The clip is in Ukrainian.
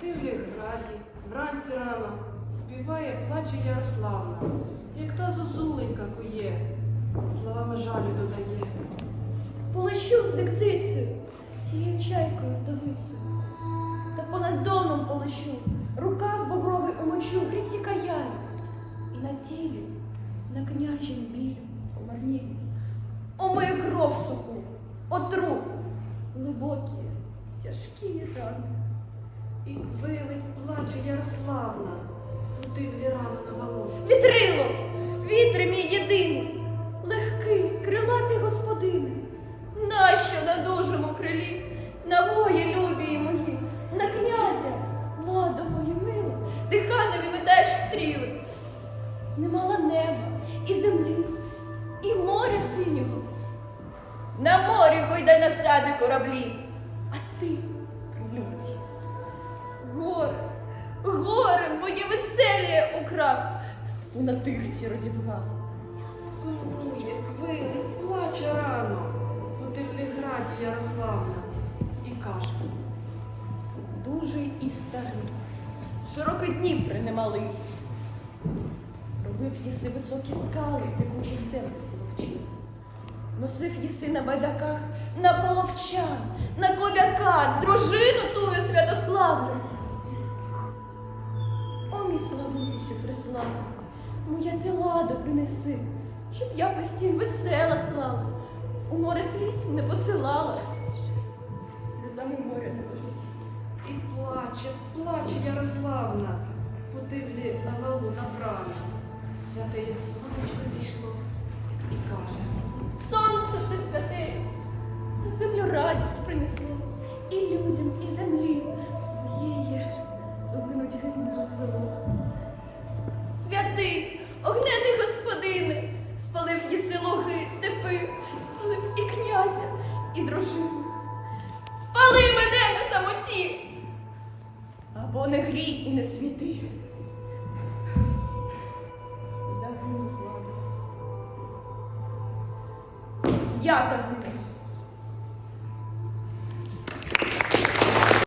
Ти в ліграді, вранці рано, співає, плаче Ярославна, як та зозуленька кує, словами жалю додає. Полечу з екзицею, тією чайкою вдовицею. Та понад доном полечу, рукав бобровий омочу в ріці каялі. І на тілі, на княжім білю помарнію. Омию кров суху, отру, глибокі, тяжкі рани. І квилить, плаче Ярославна, у дивлі рано на валу. Вітрило, вітре мій єдиний, легкий, крилатий господине, нащо на дужому крилі, на вої любі мої, на князя, ладо мою мило, диханові метаєш стріли. Не мала неба і землі, морі вийде на сади кораблі, а ти, прилюдний, горе, горе моє веселіє украв, степу на тирці розібгав. Сумує, квилить, плаче рано, у Тевліграді Ярославна, і каже. Дужий і старий, широкий Дніпр немалий. Робив єси високі скали, текучих землю половчив. Носив єси на байдаках, на половчан, на кобяка, дружину тую святославну. О, мій славутицю приславна, моя ти ладу принеси, щоб я постіль весела слава, у море сліз не посилала, сльозами моря не болить. І плаче, плаче Ярославна, по дивлі на валу набрана. Святе сонечко зійшло і каже. Сонце ти землю радість принесло, і людям, і землі моєї догинуть гимн розвело. Святий, огнений господине, спалив єси луги, степи, спалив і князя, і дружину. Спали мене на самоті, або не грій і не світи. Загинув влада. Я загину.